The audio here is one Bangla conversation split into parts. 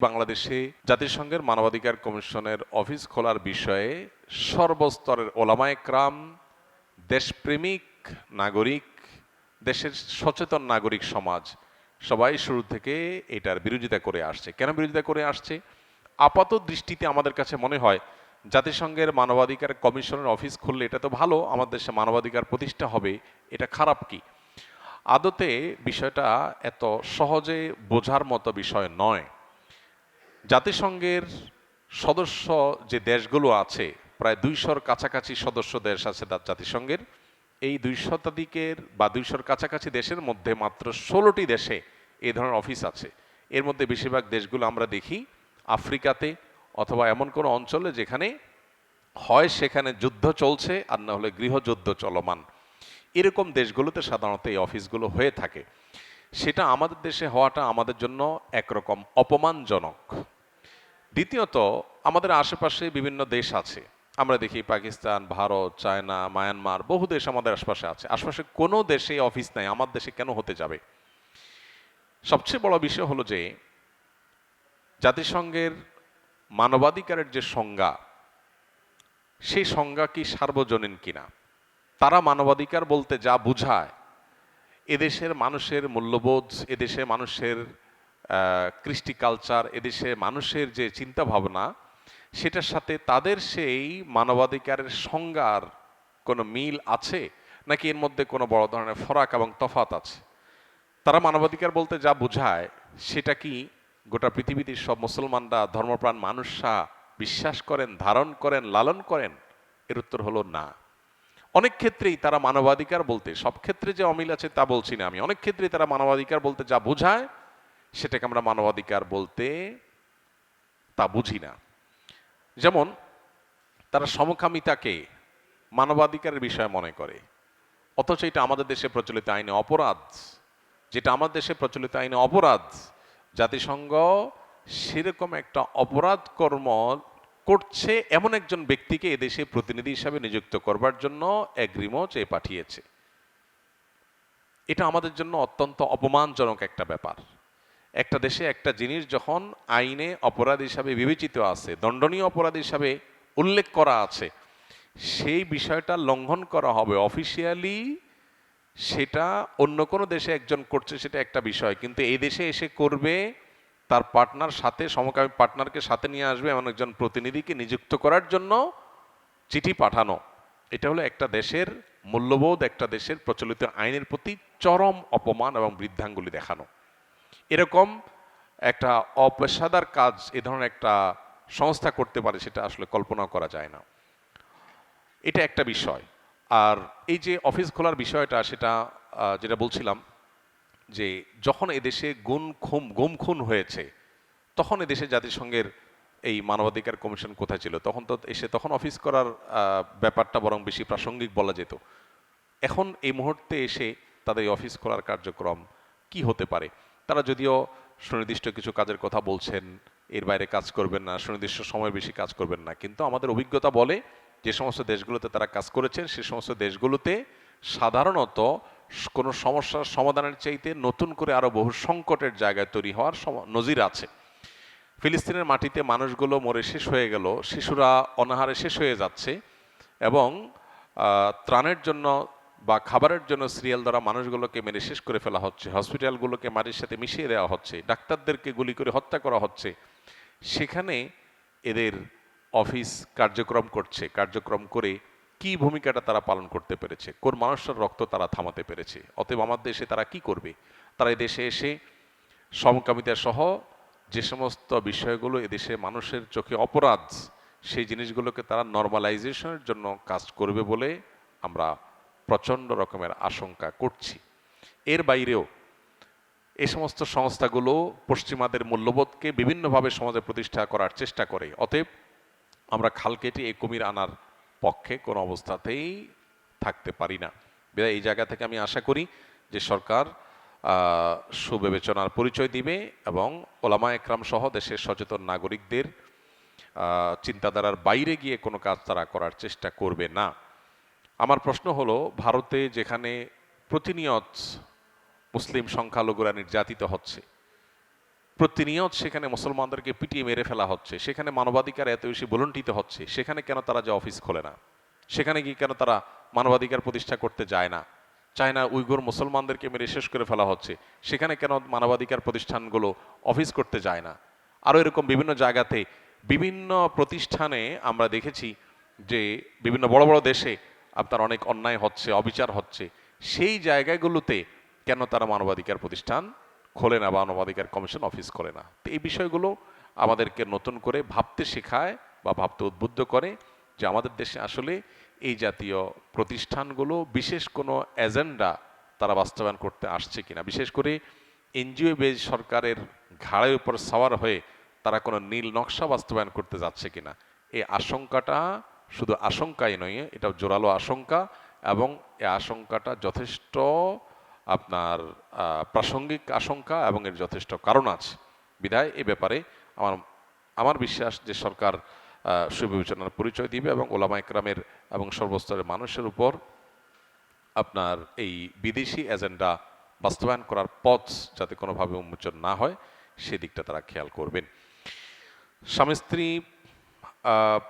বাংলাদেশে জাতিসংঘের মানবাধিকার কমিশনের অফিস খোলার বিষয়ে সর্বস্তরের ওলামায়ে ক্রাম, দেশপ্রেমিক নাগরিক, দেশের সচেতন নাগরিক সমাজ সবাই শুরু থেকে এটার বিরোধিতা করে আসছে। কেন বিরোধিতা করে আসছে? আপাত দৃষ্টিতে আমাদের কাছে মনে হয় জাতিসংঘের মানবাধিকার কমিশনের অফিস খুললে এটা তো ভালো, আমাদের দেশে মানবাধিকার প্রতিষ্ঠা হবে, এটা খারাপ কি? আদতে বিষয়টা এত সহজে বোঝার মতো বিষয় নয়। জাতিসংঘের সদস্য যে দেশগুলো আছে, প্রায় দুইশোর কাছাকাছি সদস্য দেশ আছে তার জাতিসংঘের। এই দুই শতাধিকের বা দুইশোর কাছাকাছি দেশের মধ্যে মাত্র ষোলোটি দেশে এ ধরনের অফিস আছে। এর মধ্যে বেশিরভাগ দেশগুলো আমরা দেখি আফ্রিকাতে অথবা এমন কোনো অঞ্চলে যেখানে হয় সেখানে যুদ্ধ চলছে আর না হলে গৃহযুদ্ধ চলমান। এরকম দেশগুলোতে সাধারণত এই অফিসগুলো হয়ে থাকে। সেটা আমাদের দেশে হওয়াটা আমাদের জন্য একরকম অপমানজনক। দ্বিতীয়ত, আমাদের আশেপাশে বিভিন্ন দেশ আছে। আমরা দেখি পাকিস্তান, ভারত, চায়না, মায়ানমার, বহু দেশ আমাদের আশপাশে আছে। আশপাশে কোনো দেশে অফিস নাই, আমার দেশে কেন হতে যাবে? সবচেয়ে বড় বিষয় হলো যে, জাতিসংঘের মানবাধিকারের যে সংজ্ঞা, সেই সংজ্ঞা কি সার্বজনীন কিনা? তারা মানবাধিকার বলতে যা বুঝায় এদেশের মানুষের মূল্যবোধ, এদেশের মানুষের কৃষ্টি কালচার এদেশের মানুষের যে চিন্তা ভাবনা সেটার সাথে তাদের সেই মানবাধিকারের সংজ্ঞার কোনো মিল আছে? নাকি এর মধ্যে কোনো বড় ধরনের ফরাক এবং তফাত আছে? তারা মানবাধিকার বলতে যা বোঝায়, সেটা কি গোটা পৃথিবীতে সব মুসলমানরা ধর্মপ্রাণ মানুষরা বিশ্বাস করেন, ধারণ করেন, লালন করেন? এর উত্তর হলো না। অনেক ক্ষেত্রেই তারা মানবাধিকার বলতে, সব ক্ষেত্রে যে অমিল আছে তা বলছি না আমি, অনেক ক্ষেত্রেই তারা মানবাধিকার বলতে যা বোঝায়, সেটাকে আমরা মানবাধিকার বলতে তা বুঝি না। যেমন, তারা সমকামিতাকে মানবাধিকারের বিষয় মনে করে, অথচ এটা আমাদের দেশে প্রচলিত আইনে অপরাধ, যেটা আমাদের দেশে প্রচলিত আইনে অপরাধ, জাতিসংঘ সেরকম একটা অপরাধ কর্ম করছে এমন একজন ব্যক্তিকে এদেশে প্রতিনিধি হিসাবে নিযুক্ত করবার জন্য এগ্রিমো চেয়ে পাঠিয়েছে। এটা আমাদের জন্য অত্যন্ত অপমানজনক একটা ব্যাপার। একটা দেশে একটা জিনিস যখন আইনে অপরাধ হিসাবে বিবেচিত আছে, দণ্ডনীয় অপরাধ হিসাবে উল্লেখ করা আছে, সেই বিষয়টা লঙ্ঘন করা হবে। অফিসিয়ালি সেটা অন্য কোনো দেশে একজন করছে সেটা একটা বিষয়, কিন্তু এই দেশে এসে করবে তার পার্টনার সাথে, সমকামী পার্টনারকে সাথে নিয়ে আসবে এমন একজন প্রতিনিধিকে নিযুক্ত করার জন্য চিঠি পাঠানো। এটা হলো একটা দেশের মূল্যবোধ, একটা দেশের প্রচলিত আইনের প্রতি চরম অপমান এবং বৃদ্ধাঙ্গুলি দেখানো। এরকম একটা অপেশাদার কাজ এ ধরনের একটা সংস্থা করতে পারে সেটা আসলে কল্পনা করা যায় না। এটা একটা বিষয়। আর এই যে অফিস খোলার বিষয়টা, সেটা যেটা বলছিলাম যে যখন এদেশে গুম খুম, গুম খুন হয়েছে, তখন এদেশে জাতিসংঘের এই মানবাধিকার কমিশন কোথায় ছিল? তখন তো এসে তখন অফিস করার ব্যাপারটা বরং বেশি প্রাসঙ্গিক বলা যেত। এখন এই মুহূর্তে এসে তাদের অফিস করার কার্যক্রম কি হতে পারে? তারা যদিও সুনির্দিষ্ট কিছু কাজের কথা বলছেন, এর বাইরে কাজ করবেন না, সুনির্দিষ্ট সময় বেশি কাজ করবেন না, কিন্তু আমাদের অভিজ্ঞতা বলে যে সমস্ত দেশগুলোতে তারা কাজ করেছেন, সে সমস্ত দেশগুলোতে সাধারণত কোনো সমস্যার সমাধানের চাইতে নতুন করে আরও বহু সংকটের জায়গায় তৈরি হওয়ার নজির আছে। ফিলিস্তিনের মাটিতে মানুষগুলো মরে শেষ হয়ে গেল, শিশুরা অনাহারে শেষ হয়ে যাচ্ছে এবং ত্রাণের জন্য বা খাবারের জন্য সিরিয়াল দ্বারা মানুষগুলোকে মেরে শেষ করে ফেলা হচ্ছে, হসপিটালগুলোকে মাটির সাথে মিশিয়ে দেওয়া হচ্ছে, ডাক্তারদেরকে গুলি করে হত্যা করা হচ্ছে। সেখানে এদের অফিস কার্যক্রম করছে, কার্যক্রম করে কি ভূমিকাটা তারা পালন করতে পেরেছে? কোন মানুষের রক্ত তারা থামাতে পেরেছে? অতএব আমার দেশে তারা কি করবে? তারা দেশে এসে সমকামিতা সহ যে সমস্ত বিষয়গুলো এদেশে মানুষের চোখে অপরাধ, সেই জিনিসগুলোকে তারা নর্মালাইজেশনের জন্য কাজ করবে বলে আমরা প্রচণ্ড রকমের আশঙ্কা করছি। এর বাইরেও এ সমস্ত সংস্থাগুলো পশ্চিমাদের মূল্যবোধকে বিভিন্নভাবে সমাজে প্রতিষ্ঠা করার চেষ্টা করে। অতএব আমরা খাল কেটে এই কুমির আনার পক্ষে কোনো অবস্থাতেই থাকতে পারি না। বিদায়, এই জায়গা থেকে আমি আশা করি যে সরকার সুবিবেচনার পরিচয় দিবে এবং ওলামা একরাম সহ দেশের সচেতন নাগরিকদের চিন্তাধারার বাইরে গিয়ে কোনো কাজ তারা করার চেষ্টা করবে না। আমার প্রশ্ন হলো, ভারতে যেখানে প্রতিনিয়ত মুসলিম সংখ্যালঘুরা নির্যাতিত হচ্ছে প্রতিনিয়ত সেখানে মুসলমানদেরকে পিটিয়ে মেরে ফেলা হচ্ছে, সেখানে মানবাধিকার এত বেশি বলুন্টিত হচ্ছে, সেখানে কেন তারা যে অফিস খোলে না? সেখানে গিয়ে কেন তারা মানবাধিকার প্রতিষ্ঠা করতে যায় না? চায় না উইগুর মুসলমানদেরকে মেরে শেষ করে ফেলা হচ্ছে, সেখানে কেন মানবাধিকার প্রতিষ্ঠানগুলো অফিস করতে যায় না? আরও এরকম বিভিন্ন জায়গাতে বিভিন্ন প্রতিষ্ঠানে আমরা দেখেছি যে বিভিন্ন বড় বড় দেশে আপনার অনেক অন্যায় হচ্ছে, অবিচার হচ্ছে, সেই জায়গাগুলোতে কেন তারা মানবাধিকার প্রতিষ্ঠান খোলে না বা মানবাধিকার কমিশন, অফিস করে না। তো এই বিষয়গুলো আমাদেরকে নতুন করে ভাবতে শেখায় বা ভাবতে উদ্বুদ্ধ করে যে আমাদের দেশে আসলে এই জাতীয় প্রতিষ্ঠানগুলো বিশেষ কোনো এজেন্ডা তারা বাস্তবায়ন করতে আসছে কিনা। বিশেষ করে এনজিও বেজ সরকারের ঘাড়ের উপর সাওয়ার হয়ে তারা কোনো নীল নকশা বাস্তবায়ন করতে যাচ্ছে কিনা। এই আশঙ্কাটা শুধু আশঙ্কাই নয় এটা জোরালো আশঙ্কা এবং এই আশঙ্কাটা যথেষ্ট আপনার প্রাসঙ্গিক আশঙ্কা এবং এর যথেষ্ট কারণ আছে। বিধায় এ ব্যাপারে আমার আমার বিশ্বাস যে সরকার সুবিবেচনার পরিচয় দিবে এবং ওলামা একরামের এবং সর্বস্তরের মানুষের উপর আপনার এই বিদেশি এজেন্ডা বাস্তবায়ন করার পথ যাতে কোনোভাবে উন্মোচন না হয়, সেদিকটা তারা খেয়াল করবেন। স্বামী স্ত্রী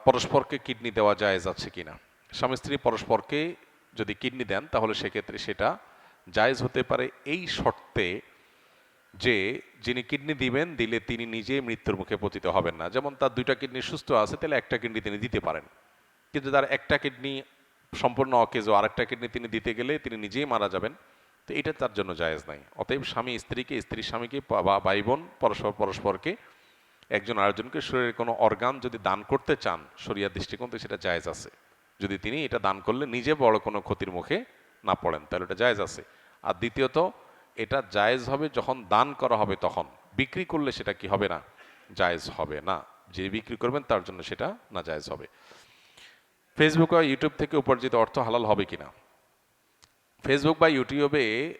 পরস্পরকে কিডনি দেওয়া যায় যাচ্ছে কিনা? স্বামী স্ত্রী পরস্পরকে যদি কিডনি দেন, তাহলে সেক্ষেত্রে সেটা জায়েজ হতে পারে এই শর্তে যে যিনি কিডনি দিবেন, দিলে তিনি নিজে মৃত্যুর মুখে পতিত হবেন না। যেমন তার দুইটা কিডনি সুস্থ আছে, তাহলে একটা কিডনি তিনি দিতে পারেন। কিন্তু তার একটা কিডনি সম্পূর্ণ অকেজো আরেকটা কিডনি তিনি দিতে গেলে তিনি নিজেই মারা যাবেন, তো এটা তার জন্য জায়েজ নাই। অতএব স্বামী স্ত্রীকে, স্ত্রী স্বামীকে, বা ভাই বোন, পরস্পর, পরস্পরকে, একজন আরেকজনকে শরীরের কোনো অর্গান যদি দান করতে চান, শরিয়ার দৃষ্টিকোণ থেকে সেটা জায়েজ আছে। যদি তিনি এটা দান করলে নিজে বড় কোনো ক্ষতির মুখে না পড়েন, তাহলে এটা জায়েজ আছে। আর দ্বিতীয়ত, এটা জায়েজ হবে যখন দান করা হবে তখন। বিক্রি করলে সেটা কি হবে না? জায়েজ হবে না। যে বিক্রি করবেন তার জন্য সেটা না জায়েজ হবে। ফেসবুক বা ইউটিউব থেকে উপার্জিত অর্থ হালাল হবে কিনা? ফেসবুক বা ইউটিউবে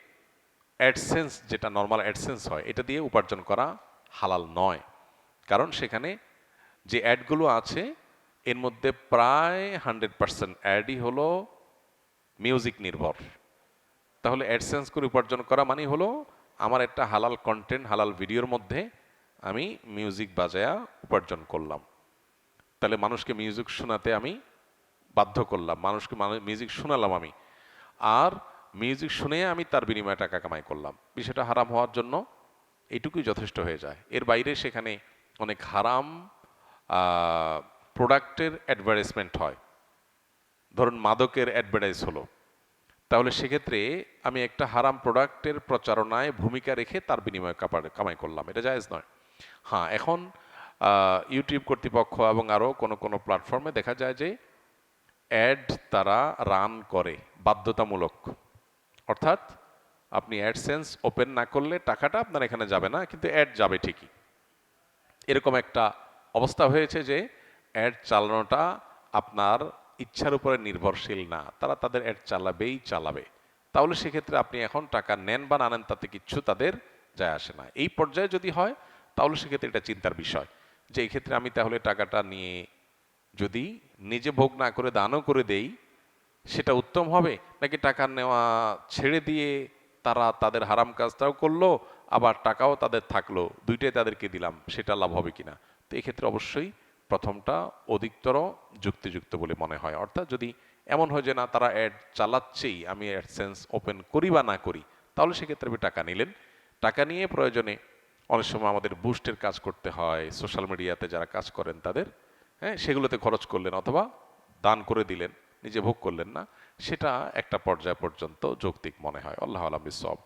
অ্যাডসেন্স যেটা নর্মাল অ্যাডসেন্স হয়, এটা দিয়ে উপার্জন করা হালাল নয়। কারণ সেখানে যে অ্যাডগুলো আছে, এর মধ্যে প্রায় হান্ড্রেড পার্সেন্ট অ্যাডই হলো মিউজিক নির্ভর। তাহলে অ্যাডসেন্স করে উপার্জন করা মানে হলো আমার একটা হালাল কন্টেন্ট হালাল ভিডিওর মধ্যে আমি মিউজিক বাজায়া উপার্জন করলাম। তাহলে মানুষকে মিউজিক শোনাতে আমি বাধ্য করলাম। মানুষকে মিউজিক শোনালাম আমি। আর মিউজিক শুনে আমি তার বিনিময়ে টাকা কামাই করলাম। বিষয়টা হারাম হওয়ার জন্য এটুকুই যথেষ্ট হয়ে যায়। এর বাইরে সেখানে অনেক হারাম প্রোডাক্টের অ্যাডভার্টাইজমেন্ট হয়। ধরুন মাদকের অ্যাডভার্টাইজ হলো। তাহলে সেক্ষেত্রে আমি একটা হারাম প্রোডাক্টের প্রচারণায় ভূমিকা রেখে তার বিনিময়ে কামাই করলাম। এটা জায়েজ নয়। হ্যাঁ এখন ইউটিউব কর্তৃপক্ষ এবং আরও কোনো কোনো প্ল্যাটফর্মে দেখা যায় যে অ্যাড তারা রান করে, বাধ্যতামূলক। অর্থাৎ আপনি অ্যাডসেন্স ওপেন না করলে টাকাটা আপনার এখানে যাবে না, কিন্তু অ্যাড যাবে ঠিকই। এরকম একটা অবস্থা হয়েছে যে অ্যাড চালানোটা আপনার ইচ্ছার উপরে নির্ভরশীল না, তারা তাদের অ্যাড চালাবেই চালাবে। তাহলে সেক্ষেত্রে আপনি এখন টাকা নেন বা না নেন তাতে কিচ্ছু তাদের যায় আসে না। এই পর্যায়ে যদি হয়, তাহলে সেক্ষেত্রে এটা চিন্তার বিষয় যে এই ক্ষেত্রে আমি তাহলে টাকাটা নিয়ে যদি নিজে ভোগ না করে দানও করে দেই, সেটা উত্তম হবে? নাকি টাকা নেওয়া ছেড়ে দিয়ে তারা তাদের হারাম কাজটাও করল, আবার টাকাও তাদের থাকল, দুইটাই তাদেরকে দিলাম, সেটা লাভ হবে কিনা? তো এক্ষেত্রে অবশ্যই প্রথমটা অধিকতর যুক্তিযুক্ত বলে মনে হয়। অর্থাৎ যদি এমন হয় যে, না, তারা অ্যাড চালাচ্ছেই, আমি অ্যাডসেন্স ওপেন করি বা না করি, তাহলে সেক্ষেত্রে আপনি টাকা নিলেন। টাকা নিয়ে প্রয়োজনে অনেক সময় আমাদের বুস্টের কাজ করতে হয়, সোশ্যাল মিডিয়াতে যারা কাজ করেন তাদের হ্যাঁ সেগুলোতে খরচ করলেন অথবা দান করে দিলেন, নিজে ভোগ করলেন না, সেটা একটা পর্যায় পর্যন্ত যৌক্তিক মনে হয়। আল্লাহ আলম বিসব